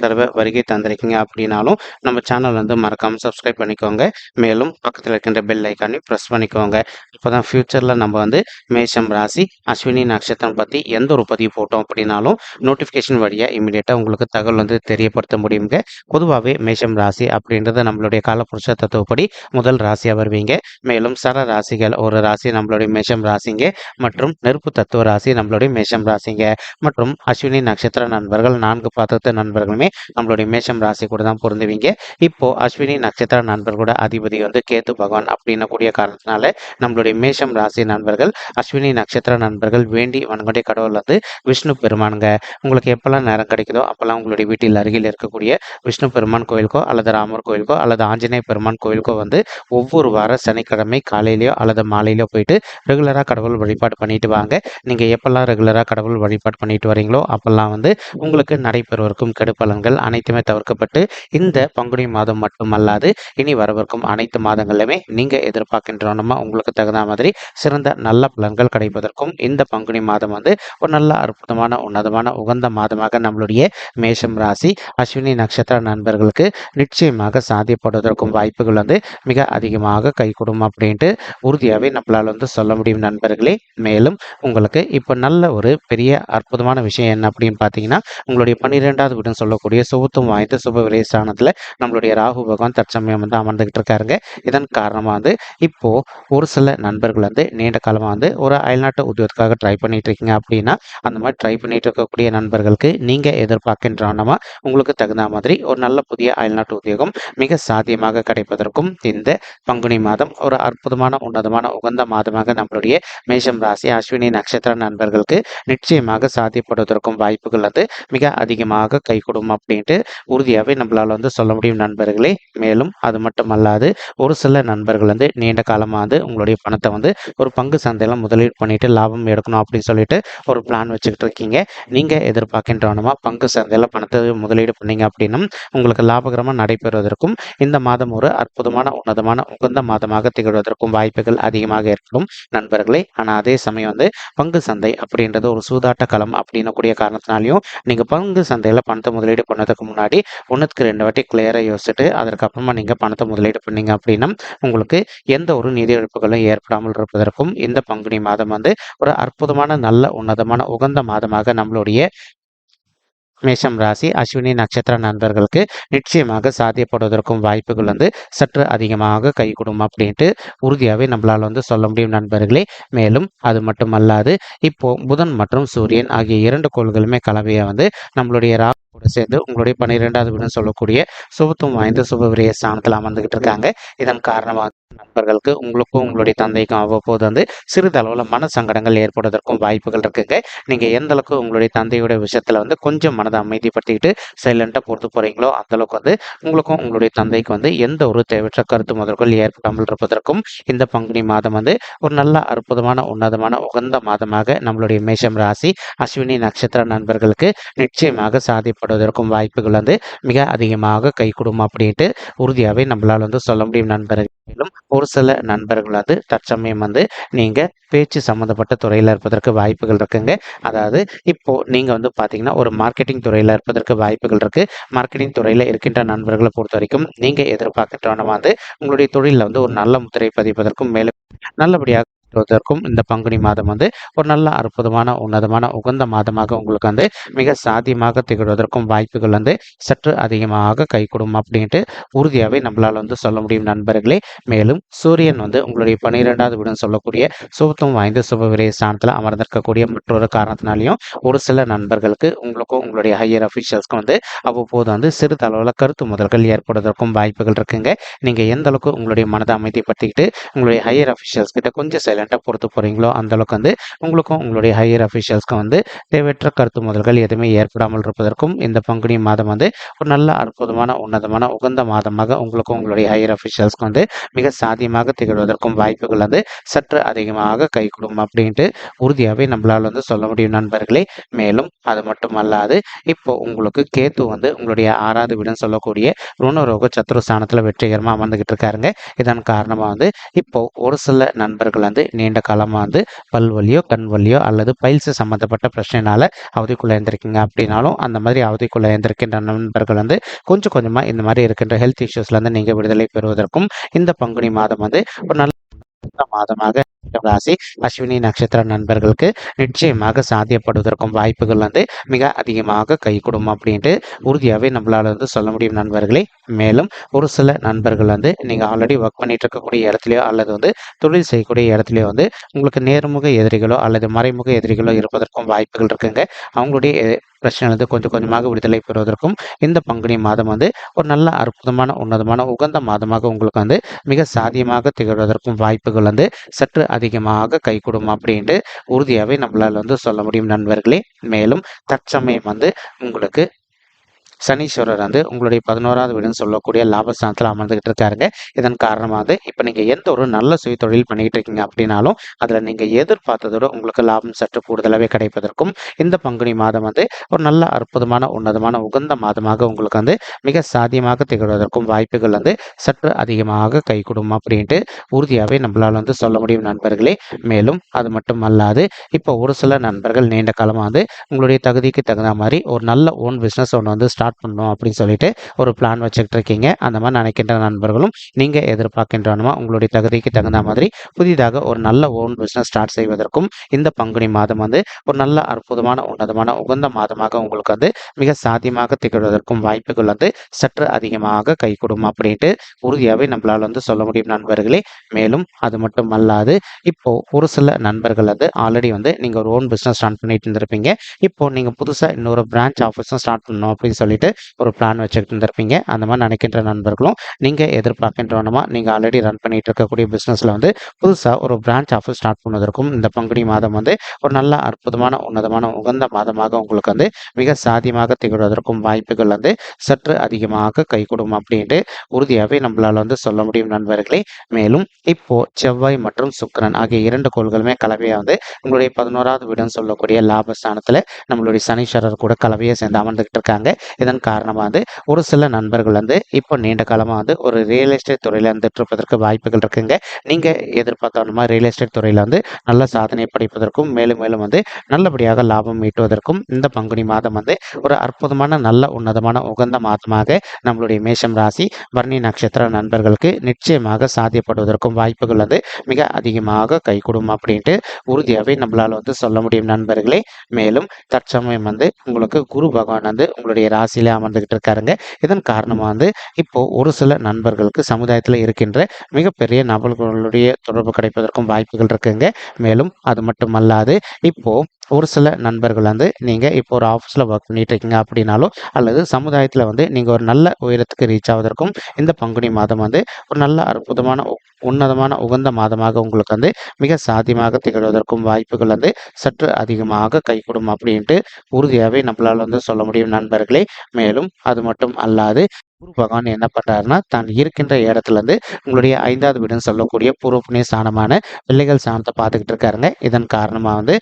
தடவை வருகை தந்திருக்கீங்க அப்படின்னாலும் நம்ம சேனல் வந்து மறக்காமல் சப்ஸ்கிரைப் பண்ணிக்கோங்க. மேலும் பக்கத்தில் இருக்கின்ற பெல் ஐக்கானையும் ப்ரெஸ் பண்ணிக்கோங்க. இப்போ தான் ஃப்யூச்சரில் நம்ம வந்து மேஷம் ராசி அஸ்வினி நட்சத்திரம் பற்றி எந்த ஒரு பதிவு போட்டோம் அப்படின்னாலும் நோட்டிஃபிகேஷன் வழியாக இமீடியட்டாக உங்களுக்கு தகவல் வந்து தெரியப்படுத்த முடியுங்க. பொதுவாகவே மேஷம் ராசி அப்படின்றது நம்மளுடைய காலப்புருஷ தத்துவப்படி முதல் ராசியாக வருவீங்க. மேலும் சர ராசிகள் ஒரு ராசி நம்மளுடைய மேஷம் ராசிங்க மற்றும் நெருப்பு தத்துவ ராசி நம்மளுடைய மேஷம் ராசிங்க. மற்றும் அஸ்வினி நட்சத்திர நண்பர்கள் நான்கு பாத்திரத்து நண்பர்களுமே நம்மளுடைய மேஷம் ராசி கூட தான் பொருந்துவீங்க. இப்போ அஸ்வினி நட்சத்திர நண்பர் கூட அதிபதி வந்து கேத்து பகவான் அப்படின்னு கூடிய காரணத்தினால நம்மளுடைய மேஷம் ராசி நண்பர்கள் அஸ்வினி நட்சத்திர நண்பர்கள் வேண்டி வன்கொண்டே கடவுள் வந்து விஷ்ணு பெருமானுங்க. உங்களுக்கு எப்பெல்லாம் நேரம் கிடைக்குதோ அப்பெல்லாம் உங்களுடைய வீட்டில் அருகில் இருக்கக்கூடிய விஷ்ணு பெருமான் கோயிலுக்கோ அல்லது ராமர் கோயிலுக்கோ அல்லது ஆஞ்சநேய பெருமான் கோயிலுக்கோ வந்து ஒவ்வொரு வார சனிக்கிழமை காலையிலையோ அல்லது மாலையிலோ போயிட்டு ரெகுலராக கடவுள் வழிபாடு பண்ணிட்டு வாங்க. நீங்கள் எப்பெல்லாம் ரெகுலராக கடவுள் வழிபாடு பண்ணிட்டு வரீங்களோ அப்பெல்லாம் வந்து உங்களுக்கு நடைபெறுவதற்கும் கெடுப்பலன்கள் அனைத்துமே தவிர்க்கப்பட்டு இந்த பங்குனி மாதம் மட்டுமல்லாது இனி வரவிருக்கும் அனைத்து மாதங்களிலுமே நீங்கள் எதிர்பார்க்கின்றோமா உங்களுக்கு தகுந்த மாதிரி சிறந்த நல்ல பலன்கள் கிடைப்பதற்கும் இந்த பங்குனி மாதம் வந்து ஒரு நல்ல அற்புதமான உன்னதமான உகந்த மாதமாக நம்மளுடைய மேஷம் ராசி அஸ்வினி நட்சத்திர நண்பர்களுக்கு நிச்சயமாக சாத்தியப்படுவதற்கும் வாய்ப்புகள் வந்து மிக அதிகமாக கைகூடும் அப்படின்ட்டு உறுதியாகவே நம்மளால் வந்து சொல்ல முடியும் நண்பர்களே. மேலும் உங்களுக்கு இப்போ நல்ல ஒரு பெரிய அற்புதமான விஷயம் என்ன அப்படின்னு பார்த்தீங்கன்னா உங்களுடைய பன்னிரெண்டாவது வீடுன்னு சொல்லக்கூடிய சுபத்துவம் வாய்ந்த சுப விரயஸ்தானத்தில் நம்மளுடைய ராகு பகவான் தற்சமயம் வந்து அமர்ந்துகிட்டு இருக்காருங்க. இதன் காரணமாக வந்து இப்போ ஒரு சில நண்பர்கள் வந்து நீண்ட காலமாக வந்து ஒரு அயல்நாட்டு உத்தியோகத்துக்காக ட்ரை பண்ணிட்டு இருக்கீங்க அப்படின்னா அந்த மாதிரி ட்ரை பண்ணிட்டு இருக்கக்கூடிய நண்பர்களுக்கு நீங்கள் எதிர்பார்க்கின்றனமா உங்களுக்கு தகுந்த மாதிரி ஒரு நல்ல புதிய அயல்நாட்டு உத்தியோகம் மிக சாத்தியமாக கிடைப்பதற்கும் இந்த பங்குனி மாதம் ஒரு அற்புதமான உன்னதமான உகந்த மாதமாக நம்மளுடைய மேஷம் ராசி அஸ்வினி நட்சத்திர நண்பர்களுக்கு நிச்சயமாக சாத்தியப்படுவதற்கும் வாய்ப்புகள் வந்து மிக அதிகமாக கைகூடும் அப்படின்ட்டு உறுதியாகவே நம்மளால் வந்து சொல்ல முடியும் நண்பர்களே. மேலும் அது மட்டும் அல்லாது ஒரு சில நண்பர்கள் வந்து நீண்ட காலமாக வந்து உங்களுடைய பணத்தை வந்து ஒரு பங்கு சந்தையில் முதலீடு பண்ணிட்டு லாபம் எடுக்கணும் அப்படின்னு சொல்லிட்டு ஒரு பிளான் வச்சுக்கிட்டு இருக்கீங்க. நீங்கள் எதிர்பார்க்கின்றவனமா பங்கு சந்தையில் பணத்தை முதலீடு பண்ணீங்க அப்படின்னா உங்களுக்கு லாபகரமாக நடைபெறுவதற்கும் இந்த மாதம் ஒரு அற்புதமான உன்னதமான உகந்த மாதமாக திகழ்வதற்கும் வாய்ப்புகள் அதிகமாக ஏற்படும் நண்பர்களே. ஆனால் அதே சமயம் வந்து பங்கு சந்தை அப்படின்றது ஒரு சூதாட்ட களம் அப்படின்னு கூடிய காரணத்தினாலையும் நீங்கள் பங்கு சந்தையில் பணத்தை முதலீடு பண்ணதுக்கு முன்னாடி ஒன்றுக்கு ரெண்டு வாட்டி கிளியராக யோசிச்சுட்டு அதற்கப்புறமா நீங்கள் பணத்தை முதலீடு பண்ணீங்க அப்படின்னா உங்களுக்கு எந்த ஒரு நிதி இழப்புகளும் ஏற்படாமல் இருப்பதற்கும் இந்த பங்குனி மாதம் வந்து ஒரு அற்புதமான நல்ல உன்னதமான உகந்த மாதமாக நம்மளுடைய மேஷம் ராசி அஸ்வினி நட்சத்திர நண்பர்களுக்கு நிச்சயமாக சாத்தியப்படுவதற்கும் வாய்ப்புகள் வந்து சற்று அதிகமாக கைகூடும் அப்படின்ட்டு உறுதியாகவே நம்மளால் வந்து சொல்ல முடியும் நண்பர்களே. மேலும் அது மட்டுமல்லாது இப்போ புதன் மற்றும் சூரியன் ஆகிய இரண்டு கோள்களுமே கலவையை வந்து நம்மளுடைய கூட சேர்ந்து உங்களுடைய பன்னிரெண்டாவது வீடுன்னு சொல்லக்கூடிய சுபத்துவம் வாய்ந்த சுபவிரிய ஸ்தானத்தில் அமர்ந்துகிட்டு இருக்காங்க. இதன் காரணமாக நண்பர்களுக்கு உங்களுக்கும் உங்களுடைய தந்தைக்கும் அவ்வப்போது வந்து சிறிதளவில் மன சங்கடங்கள் ஏற்படுவதற்கும் வாய்ப்புகள் இருக்குங்க. நீங்கள் எந்த அளவுக்கு உங்களுடைய தந்தையோட விஷயத்தில் வந்து கொஞ்சம் மனதை அமைதிப்படுத்திக்கிட்டு சைலண்ட்டாக பொறுத்து போகிறீங்களோ அந்தளவுக்கு வந்து உங்களுக்கும் உங்களுடைய தந்தைக்கு வந்து எந்த ஒரு தேவையற்ற கருத்து முதற்கொள் ஏற்படாமல் இருப்பதற்கும் இந்த பங்குனி மாதம் வந்து ஒரு நல்ல அற்புதமான உன்னதமான உகந்த மாதமாக நம்மளுடைய மேஷம் ராசி அஸ்வினி நட்சத்திர நண்பர்களுக்கு நிச்சயமாக ஏற்படுவதற்கும் வாய்ப்புகள் வந்து மிக அதிகமாக கைகூடும் அப்படின்ட்டு உறுதியாகவே நம்மளால் வந்து சொல்ல முடியும் நண்பர்கள் மேலும் ஒரு சில நண்பர்கள் வந்து தற்சமயம் வந்து நீங்கள் பேச்சு சம்மந்தப்பட்ட துறையில் இருப்பதற்கு வாய்ப்புகள் இருக்குங்க. அதாவது இப்போ நீங்கள் வந்து பார்த்தீங்கன்னா ஒரு மார்க்கெட்டிங் துறையில் இருப்பதற்கு வாய்ப்புகள் இருக்குது மார்க்கெட்டிங் துறையில் இருக்கின்ற நண்பர்களை பொறுத்த வரைக்கும் நீங்கள் எதிர்பார்க்கின்றவன வந்து உங்களுடைய தொழிலில் வந்து ஒரு நல்ல முத்திரை பதிப்பதற்கும் மேலும் நல்லபடியாக பெறுவதற்கும் இந்த பங்குனி மாதம் வந்து ஒரு நல்ல அற்புதமான உன்னதமான உகந்த மாதமாக உங்களுக்கு வந்து மிக சாத்தியமாக திகழ்வதற்கும் வாய்ப்புகள் வந்து சற்று அதிகமாக கைகூடும் அப்படின்ட்டு உறுதியாகவே நம்மளால் வந்து சொல்ல முடியும் நண்பர்களே. மேலும் சூரியன் வந்து உங்களுடைய பன்னிரெண்டாவது வீடுன்னு சொல்லக்கூடிய சுபத்துவம் வாய்ந்த சுபவிரய ஸ்தானத்தில் அமர்ந்திருக்கக்கூடிய மற்றொரு காரணத்தினாலையும் ஒரு சில நண்பர்களுக்கு உங்களுக்கும் உங்களுடைய ஹையர் அஃபீஷியல்ஸ்க்கும் வந்து அவ்வப்போது வந்து சிறிதளவில் கருத்து முதல்கள் ஏற்படுவதற்கும் வாய்ப்புகள் இருக்குங்க. நீங்கள் எந்த அளவுக்கு உங்களுடைய மனதை அமைதிப்படுத்திக்கிட்டு உங்களுடைய ஹையர் அஃபீஷியல்ஸ் கிட்ட கொஞ்சம் சில சைலண்ட்டாக பொறுத்து போகிறீங்களோ அந்தளவுக்கு வந்து உங்களுக்கும் உங்களுடைய ஹையர் அஃபிஷியல்ஸ்க்கும் வந்து தேவையற்ற கருத்து முதல்கள் எதுவுமே ஏற்படாமல் இருப்பதற்கும் இந்த பங்குனி மாதம் வந்து ஒரு நல்ல அற்புதமான உன்னதமான உகந்த மாதமாக உங்களுக்கும் உங்களுடைய ஹையர் அஃபிஷியல்ஸ்க்கும் வந்து மிக சாத்தியமாக திகழ்வதற்கும் வாய்ப்புகள் வந்து சற்று அதிகமாக கை கொடுக்கும் அப்படின்ட்டு உறுதியாகவே நம்மளால் வந்து சொல்ல முடியும் நண்பர்களே. மேலும் அது மட்டும் அல்லாது இப்போ உங்களுக்கு கேத்து வந்து உங்களுடைய ஆறாவது வீடுன்னு சொல்லக்கூடிய ருணரோக சத்துரு ஸ்தானத்தில் வெற்றிகரமாக அமர்ந்துகிட்டு இருக்காருங்க. இதன் காரணமாக வந்து இப்போ ஒரு சில நண்பர்கள் வந்து நீண்ட காலமாக வந்து பல் வலியோ கண் வலியோ அல்லது பைல்ஸ் சம்மந்தப்பட்ட பிரச்சனைனால அவதிக்குள்ளே இருந்திருக்கீங்க அப்படின்னாலும் அந்த மாதிரி அவதிக்குள்ளே இருந்திருக்கின்ற நண்பர்கள் வந்து கொஞ்சம் கொஞ்சமாக இந்த மாதிரி இருக்கின்ற ஹெல்த் இஷ்யூஸ்லேருந்து நீங்கள் விடுதலை பெறுவதற்கும் இந்த பங்குனி மாதம் வந்து ஒரு நல்ல மாதமாக ராசி அஸ்வினி நட்சத்திர நண்பர்களுக்கு நிச்சயமாக சாத்தியப்படுவதற்கும் வாய்ப்புகள் வந்து மிக அதிகமாக கை அப்படின்ட்டு உறுதியாகவே நம்மளால வந்து சொல்ல முடியும் நண்பர்களே. மேலும் ஒரு சில நண்பர்கள் வந்து நீங்கள் ஆல்ரெடி ஒர்க் பண்ணிட்டு இருக்கக்கூடிய இடத்துலையோ அல்லது வந்து தொழில் செய்யக்கூடிய இடத்துலையோ வந்து உங்களுக்கு நேர்முக எதிரிகளோ அல்லது மறைமுக எதிரிகளோ இருப்பதற்கும் வாய்ப்புகள் இருக்குங்க. அவங்களுடைய பிரச்சனையிலிருந்து கொஞ்சம் கொஞ்சமாக விடுதலை பெறுவதற்கும் இந்த பங்குனி மாதம் வந்து ஒரு நல்ல அற்புதமான உன்னதமான உகந்த மாதமாக உங்களுக்கு வந்து மிக சாதியமாக திகழ்வதற்கும் வாய்ப்புகள் வந்து சற்று அதிகமாக கைகூடும் அப்படின்ட்டு உறுதியாகவே நம்மளால் வந்து சொல்ல முடியும் நண்பர்களே. மேலும் தற்சமயம் வந்து உங்களுக்கு சனீஸ்வரர் வந்து உங்களுடைய பதினோராவது வீடுன்னு சொல்லக்கூடிய லாபஸ்தானத்தில் அமர்ந்துகிட்டு இருக்காருங்க. இதன் காரணமாக வந்து இப்போ நீங்கள் எந்த ஒரு நல்ல சுய தொழில் பண்ணிக்கிட்டு இருக்கீங்க அப்படின்னாலும் அதில் நீங்கள் எதிர்பார்த்ததோட உங்களுக்கு லாபம் சற்று கூடுதலாகவே கிடைப்பதற்கும் இந்த பங்குனி மாதம் வந்து ஒரு நல்ல அற்புதமான உன்னதமான உகந்த மாதமாக உங்களுக்கு வந்து மிக சாத்தியமாக திகழ்வதற்கும் வாய்ப்புகள் வந்து சற்று அதிகமாக கை கொடுக்கும் அப்படின்ட்டு உறுதியாகவே நம்மளால் வந்து சொல்ல முடியும் நண்பர்களே. மேலும் அது மட்டும் அல்லாது இப்போ ஒரு சில நண்பர்கள் நீண்ட காலமாக வந்து உங்களுடைய தகுதிக்கு தகுந்த மாதிரி ஒரு நல்ல ஓன் பிஸ்னஸ் ஒன்று வந்து ஸ்டார்ட் பண்ணணும் அப்படின்னு சொல்லிட்டு ஒரு பிளான் வச்சுக்கிட்டு இருக்கீங்க அந்த மாதிரி நினைக்கின்ற நண்பர்களும் நீங்கள் எதிர்பார்க்கின்றனமா உங்களுடைய தகுதிக்கு தகுந்த மாதிரி புதிதாக ஒரு நல்ல ஓன் பிஸ்னஸ் ஸ்டார்ட் செய்வதற்கும் இந்த பங்குனி மாதம் வந்து ஒரு நல்ல அற்புதமான உன்னதமான உகந்த மாதமாக உங்களுக்கு வந்து மிக சாத்தியமாக திகழ்வதற்கும் வாய்ப்புகள் வந்து சற்று அதிகமாக கை கொடுக்கும் அப்படின்ட்டு உறுதியாகவே நம்மளால் வந்து சொல்ல முடியும் நண்பர்களே. மேலும் அது மட்டும் அல்லாது இப்போ ஒரு சில நண்பர்கள் வந்து ஆல்ரெடி வந்து நீங்கள் ஒரு ஓன் பிஸ்னஸ் ஸ்டார்ட் பண்ணிட்டு இருந்திருப்பீங்க. இப்போ நீங்கள் புதுசாக இன்னொரு பிரான்ச் ஆஃபீஸும் ஸ்டார்ட் பண்ணணும் அப்படின்னு சொல்லி சொல்லிட்டு ஒரு பிளான் வச்சுக்கிட்டு இருந்திருப்பீங்க. அந்த மாதிரி நினைக்கின்ற நண்பர்களும் நீங்கள் எதிர்பார்க்கின்றவனமா நீங்கள் ஆல்ரெடி ரன் பண்ணிட்டு இருக்கக்கூடிய பிஸ்னஸில் வந்து புதுசாக ஒரு பிரான்ச் ஆஃபீஸ் ஸ்டார்ட் பண்ணுவதற்கும் இந்த பங்குனி மாதம் வந்து ஒரு நல்ல அற்புதமான உன்னதமான உகந்த மாதமாக உங்களுக்கு வந்து மிக சாதியமாக திகழ்வதற்கும் வாய்ப்புகள் வந்து சற்று அதிகமாக கை கொடுக்கும் அப்படின்ட்டு உறுதியாகவே நம்மளால் வந்து சொல்ல முடியும் நண்பர்களே. மேலும் இப்போ செவ்வாய் மற்றும் சுக்கரன் ஆகிய இரண்டு கோள்களுமே கலவையாக வந்து உங்களுடைய பதினோராவது வீடுன்னு சொல்லக்கூடிய லாபஸ்தானத்தில் நம்மளுடைய சனீஸ்வரர் கூட கலவையை சேர்ந்து அமர்ந்துகிட்டு இருக்காங்க. இதன் காரணமாக வந்து ஒரு சில நண்பர்கள் வந்து இப்போ நீண்ட காலமாக வந்து ஒரு ரியல் எஸ்டேட் துறையில் இருந்துட்டு இருப்பதற்கு வாய்ப்புகள் இருக்குங்க. நீங்கள் எதிர்பார்த்த ரியல் எஸ்டேட் துறையில் வந்து நல்ல சாதனை படைப்பதற்கும் மேலும் மேலும் வந்து நல்லபடியாக லாபம் ஈட்டுவதற்கும் இந்த பங்குனி மாதம் வந்து ஒரு அற்புதமான நல்ல உன்னதமான உகந்த மாதமாக நம்மளுடைய மேஷம் ராசி பர்ணி நட்சத்திர நண்பர்களுக்கு நிச்சயமாக சாத்தியப்படுவதற்கும் வாய்ப்புகள் வந்து மிக அதிகமாக கைகூடும் அப்படின்ட்டு உறுதியாகவே நம்மளால் வந்து சொல்ல முடியும் நண்பர்களே. மேலும் தற்சமயம் வந்து உங்களுக்கு குரு பகவான் வந்து உங்களுடைய ராசி ராசியிலே அமர்ந்துகிட்டு இருக்காருங்க. இதன் காரணமாக வந்து இப்போ ஒரு சில நண்பர்களுக்கு சமுதாயத்தில் இருக்கின்ற மிகப்பெரிய நபர்களுடைய தொடர்பு கிடைப்பதற்கும் வாய்ப்புகள் இருக்குங்க. மேலும் அது மட்டுமல்லாது இப்போ ஒரு சில நண்பர்கள் வந்து நீங்கள் இப்போ ஒரு ஆஃபீஸில் ஒர்க் பண்ணிட்டு இருக்கீங்க அப்படின்னாலும் அல்லது சமுதாயத்தில் வந்து நீங்கள் ஒரு நல்ல உயரத்துக்கு ரீச் ஆவதற்கும் இந்த பங்குனி மாதம் வந்து ஒரு நல்ல அற்புதமான உன்னதமான உகந்த மாதமாக உங்களுக்கு வந்து மிக சாத்தியமாக திகழ்வதற்கும் வாய்ப்புகள் வந்து சற்று அதிகமாக கைகூடும் அப்படின்ட்டு உறுதியாகவே நம்மளால் வந்து சொல்ல முடியும் நண்பர்களே. மேலும் அது மட்டும் அல்லாது குரு பகவான் என்ன பண்றாருன்னா தான் இருக்கின்ற இடத்துல இருந்து உங்களுடைய ஐந்தாவது வீடுன்னு சொல்லக்கூடிய பூர்வ புண்ணிய ஸ்தானமான பிள்ளைகள் ஸ்தானத்தை பார்த்துக்கிட்டு இருக்காருங்க. இதன் காரணமாக வந்து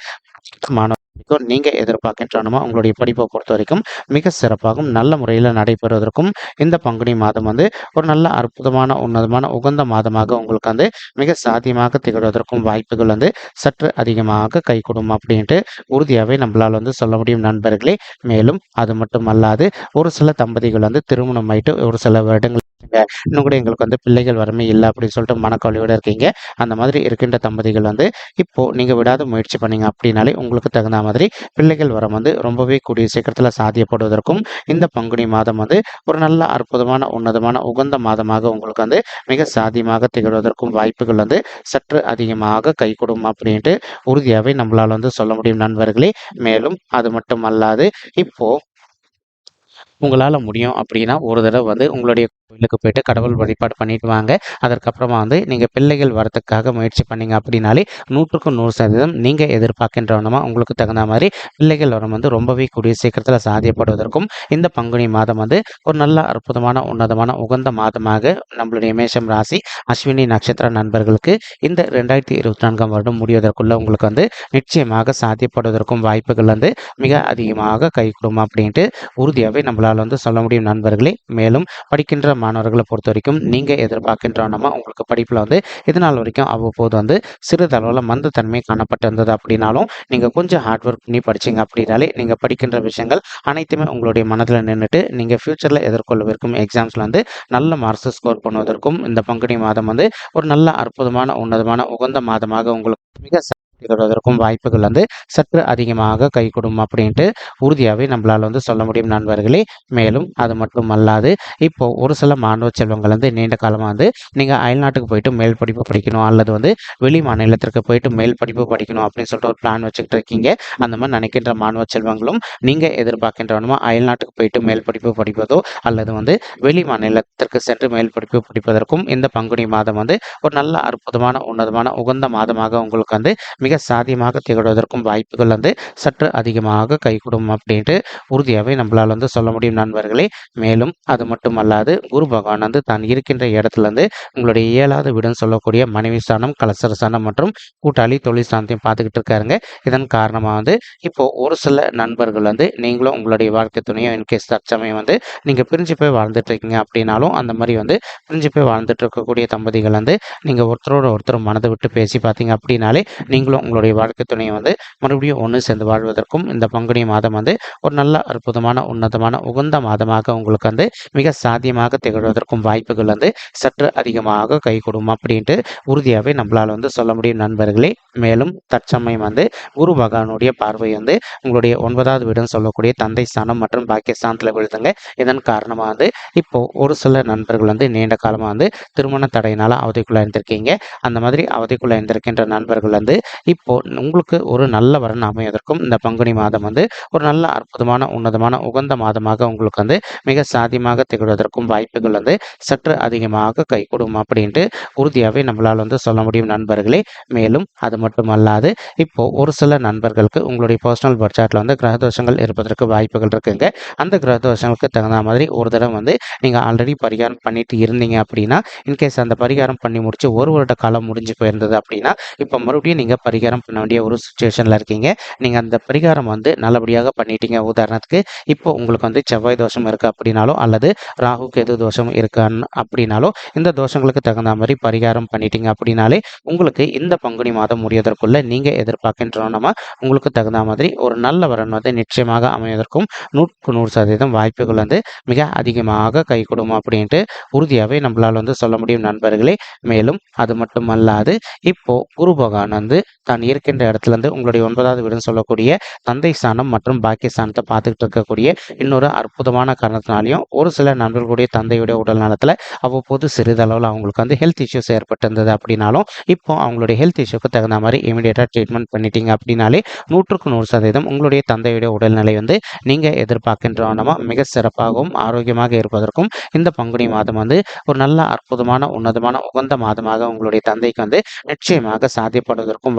மாணவ வரைக்கும் நீங்கள் எதிர்பார்க்கின்றனமா உங்களுடைய படிப்பை பொறுத்த வரைக்கும் மிக சிறப்பாகவும் நல்ல முறையில் நடைபெறுவதற்கும் இந்த பங்குனி மாதம் வந்து ஒரு நல்ல அற்புதமான உன்னதமான உகந்த மாதமாக உங்களுக்கு வந்து மிக சாத்தியமாக திகழ்வதற்கும் வாய்ப்புகள் வந்து சற்று அதிகமாக கை அப்படின்ட்டு உறுதியாகவே நம்மளால் வந்து சொல்ல முடியும் நண்பர்களே. மேலும் அது மட்டும் அல்லாது ஒரு சில தம்பதிகள் வந்து திருமணம் ஆயிட்டு ஒரு சில வருடங்கள் இன்னும் கூட எங்களுக்கு வந்து பிள்ளைகள் வரமே இல்லை அப்படின்னு சொல்லிட்டு மனக்கவலையோடு இருக்கீங்க. அந்த மாதிரி இருக்கின்ற தம்பதிகள் வந்து இப்போ நீங்கள் விடாத முயற்சி பண்ணீங்க அப்படின்னாலே உங்களுக்கு தகுந்த மாதிரி பிள்ளைகள் வரம் வந்து ரொம்பவே கூடிய சீக்கிரத்தில் சாத்தியப்படுவதற்கும் இந்த பங்குனி மாதம் வந்து ஒரு நல்ல அற்புதமான உன்னதமான உகந்த மாதமாக உங்களுக்கு வந்து மிக சாத்தியமாக திகழ்வதற்கும் வாய்ப்புகள் வந்து சற்று அதிகமாக கை கொடுக்கும் அப்படின்ட்டு உறுதியாகவே நம்மளால் வந்து சொல்ல முடியும் நண்பர்களே. மேலும் அது மட்டும் அல்லாது இப்போ உங்களால் முடியும் அப்படின்னா ஒரு தடவை வந்து உங்களுடைய கோயிலுக்கு போயிட்டு கடவுள் வழிபாடு பண்ணிட்டு வாங்க. அதற்கப்புறமா வந்து நீங்கள் பிள்ளைகள் வரத்துக்காக முயற்சி பண்ணீங்க அப்படின்னாலே நூற்றுக்கு நூறு சதவீதம் நீங்கள் எதிர்பார்க்கின்றவனமா உங்களுக்கு தகுந்த மாதிரி பிள்ளைகள் வரம் வந்து ரொம்பவே கூடிய சீக்கிரத்தில் சாதியப்படுவதற்கும் இந்த பங்குனி மாதம் வந்து ஒரு நல்ல அற்புதமான உன்னதமான உகந்த மாதமாக நம்மளுடைய மேஷம் ராசி அஸ்வினி நட்சத்திர நண்பர்களுக்கு இந்த ரெண்டாயிரத்தி இருபத்தி நான்காம் வருடம் முடிவதற்குள்ள உங்களுக்கு வந்து நிச்சயமாக சாத்தியப்படுவதற்கும் வாய்ப்புகள் வந்து மிக அதிகமாக கை அப்படின்ட்டு உறுதியாகவே நம்மளால் வந்து சொல்ல முடியும் நண்பர்களே. மேலும் படிக்கின்ற மாணவர்களை பொறுத்த வரைக்கும் நீங்கள் எதிர்பார்க்கின்றோன்னா உங்களுக்கு படிப்பில் வந்து இதனால் வரைக்கும் அவ்வப்போது வந்து சிறிதளவில் மந்தத்தன்மை காணப்பட்டிருந்தது அப்படின்னாலும் நீங்கள் கொஞ்சம் ஹார்ட் ஒர்க் பண்ணி படிச்சிங்க அப்படின்னாலே நீங்கள் படிக்கின்ற விஷயங்கள் அனைத்துமே உங்களுடைய மனதில் நின்றுட்டு நீங்கள் ஃப்யூச்சரில் எதிர்கொள்ளவிருக்கும் எக்ஸாம்ஸில் வந்து நல்ல மார்க்ஸ் ஸ்கோர் பண்ணுவதற்கும் இந்த பங்குனி மாதம் வந்து ஒரு நல்ல அற்புதமான உன்னதமான உகந்த மாதமாக உங்களுக்கு மிக திகழ்வதற்கும் வாய்ப்புகள் வந்து சற்று அதிகமாக கை கொடுக்கும் அப்படின்ட்டு உறுதியாகவே நம்மளால் வந்து சொல்ல முடியும் நண்பர்களே. மேலும் அது மட்டும் அல்லாது இப்போ ஒரு சில மாணவ செல்வங்கள் வந்து நீண்ட காலமாக வந்து நீங்கள் அயல்நாட்டுக்கு போயிட்டு மேல் படிப்பு படிக்கணும் அல்லது வந்து வெளி மாநிலத்திற்கு போயிட்டு மேல் படிப்பு படிக்கணும் அப்படின்னு சொல்லிட்டு ஒரு பிளான் வச்சுக்கிட்டு இருக்கீங்க. அந்த மாதிரி நினைக்கின்ற மாணவ செல்வங்களும் நீங்கள் எதிர்பார்க்கின்றவனுமா அயல்நாட்டுக்கு போயிட்டு மேல் படிப்பு படிப்பதோ அல்லது வந்து வெளி மாநிலத்திற்கு சென்று மேல் படிப்பு படிப்பதற்கும் இந்த பங்குனி மாதம் வந்து ஒரு நல்ல அற்புதமான உன்னதமான உகந்த மாதமாக உங்களுக்கு வந்து மிக மிக சாதியமாக திகழ்வதற்கும் வாய்ப்புகள் வந்து சற்று அதிகமாக கைகூடும் அப்படின்ட்டு உறுதியாகவே நம்மளால் வந்து சொல்ல முடியும் நண்பர்களே. மேலும் அது மட்டும் அல்லாது குரு பகவான் வந்து தான் இருக்கின்ற இடத்துல இருந்து உங்களுடைய ஏழாவது வீடுன்னு சொல்லக்கூடிய மனைவி ஸ்தானம் கலசர ஸ்தானம் மற்றும் கூட்டாளி தொழில் ஸ்தானத்தையும் பார்த்துக்கிட்டு இருக்காருங்க. இதன் காரணமாக வந்து இப்போ ஒரு சில நண்பர்கள் வந்து நீங்களும் உங்களுடைய வாழ்க்கை துணையும் இன்கேஸ் தற்சமயம் வந்து நீங்கள் பிரிஞ்சு போய் வாழ்ந்துட்டு இருக்கீங்க அப்படின்னாலும் அந்த மாதிரி வந்து பிரிஞ்சு போய் வாழ்ந்துட்டு இருக்கக்கூடிய தம்பதிகள் வந்து நீங்கள் ஒருத்தரோட ஒருத்தர் மனதை விட்டு பேசி பார்த்தீங்க அப்படின்னாலே நீங்களும் உங்களுடைய வாழ்க்கை துணையை வந்து மறுபடியும் ஒன்று சேர்ந்து வாழ்வதற்கும் இந்த பங்குனி மாதம் வந்து ஒரு நல்ல அற்புதமான உன்னதமான உகந்த மாதமாக உங்களுக்கு வந்து மிக சாத்தியமாக திகழ்வதற்கும் வாய்ப்புகள் வந்து சற்று அதிகமாக கை கொடுக்கும் அப்படின்ட்டு உறுதியாகவே நம்மளால் வந்து சொல்ல முடியும் நண்பர்களே. மேலும் தற்சமயம் வந்து குரு பகவானுடைய பார்வை வந்து உங்களுடைய ஒன்பதாவது வீடுன்னு சொல்லக்கூடிய தந்தை ஸ்தானம் மற்றும் பாக்கியஸ்தானத்தில் விழுதுங்க. இதன் காரணமாக வந்து இப்போ ஒரு சில நண்பர்கள் வந்து நீண்ட காலமாக வந்து திருமண தடையினால அவதிக்குள்ளே இருந்திருக்கீங்க அந்த மாதிரி அவதிக்குள்ளே இருந்திருக்கின்ற நண்பர்கள் வந்து இப்போ உங்களுக்கு ஒரு நல்ல வரன் அமைவதற்கும் இந்த பங்குனி மாதம் வந்து ஒரு நல்ல அற்புதமான உன்னதமான உகந்த மாதமாக உங்களுக்கு வந்து மிக சாதியமாக திகழ்வதற்கும் வாய்ப்புகள் வந்து சற்று அதிகமாக கைகூடும் அப்படின்ட்டு உறுதியாகவே நம்மளால் வந்து சொல்ல முடியும் நண்பர்களே. மேலும் அது மட்டும் அல்லாது இப்போ ஒரு சில நண்பர்களுக்கு உங்களுடைய பர்சனல் பட்ஜெட்டில் வந்து கிரகதோஷங்கள் இருப்பதற்கு வாய்ப்புகள் இருக்குங்க. அந்த கிரகதோஷங்களுக்கு தகுந்த மாதிரி ஒரு தடவை வந்து நீங்கள் ஆல்ரெடி பரிகாரம் பண்ணிட்டு இருந்தீங்க அப்படின்னா இன்கேஸ் அந்த பரிகாரம் பண்ணி முடிச்சு ஒரு வருட காலம் முடிஞ்சு போயிருந்தது அப்படின்னா இப்போ மறுபடியும் நீங்கள் பரிகாரம் பண்ண வேண்டிய ஒரு சுச்சுவேஷனில் இருக்கீங்க. நீங்கள் அந்த பரிகாரம் வந்து நல்லபடியாக பண்ணிட்டீங்க. உதாரணத்துக்கு இப்போ உங்களுக்கு வந்து செவ்வாய் தோஷம் இருக்குது அப்படின்னாலும் அல்லது ராகு கேது தோஷம் இருக்கான்னு அப்படின்னாலும் இந்த தோஷங்களுக்கு தகுந்த மாதிரி பரிகாரம் பண்ணிட்டீங்க அப்படின்னாலே உங்களுக்கு இந்த பங்குனி மாதம் முடியதற்குள்ளே நீங்கள் எதிர்பார்க்கின்றோன்னா உங்களுக்கு தகுந்த மாதிரி ஒரு நல்ல வரன் வந்து நிச்சயமாக அமைவதற்கும் நூற்றுக்கு நூறு சதவீதம் வாய்ப்புகள் வந்து மிக அதிகமாக கை அப்படின்ட்டு உறுதியாகவே நம்மளால் வந்து சொல்ல முடியும் நண்பர்களே. மேலும் அது மட்டும் அல்லாது இப்போ குரு பகவான் வந்து தான் இருக்கின்ற இடத்துல இருந்து உங்களுடைய ஒன்பதாவது வீடுன்னு சொல்லக்கூடிய தந்தை ஸ்தானம் மற்றும் பாக்கிய ஸ்தானத்தை பார்த்துக்கிட்டு இருக்கக்கூடிய இன்னொரு அற்புதமான காரணத்தினாலையும் ஒரு சில நண்பர்களுடைய தந்தையுடைய உடல் நலத்தில் அவ்வப்போது சிறிதளவில் அவங்களுக்கு வந்து ஹெல்த் இஷ்யூஸ் ஏற்பட்டிருந்தது அப்படின்னாலும் இப்போ அவங்களுடைய ஹெல்த் இஷ்யூக்கு தகுந்த மாதிரி இமீடியட்டாக ட்ரீட்மெண்ட் பண்ணிட்டீங்க அப்படின்னாலே நூற்றுக்கு நூறு சதவீதம் உங்களுடைய தந்தையுடைய உடல்நிலை வந்து நீங்கள் எதிர்பார்க்கின்றவனமாக மிக சிறப்பாகவும் ஆரோக்கியமாக இருப்பதற்கும் இந்த பங்குனி மாதம் வந்து ஒரு நல்ல அற்புதமான உன்னதமான உகந்த மாதமாக உங்களுடைய தந்தைக்கு வந்து நிச்சயமாக சாத்தியப்படுவதற்கும்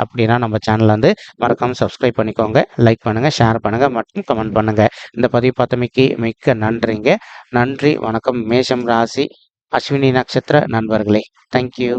அப்படின்னா நம்ம சேனல் வந்து மறக்காமல் சப்ஸ்கிரைப் பண்ணிக்கோங்க லைக் பண்ணுங்கள் ஷேர் பண்ணுங்கள் மற்றும் கமெண்ட் பண்ணுங்கள் இந்த பதிவு பார்த்தமைக்கு மிக்க நன்றிங்க. நன்றி வணக்கம். மேஷம் ராசி அஸ்வினி நட்சத்திர நண்பர்களே. தேங்க்யூ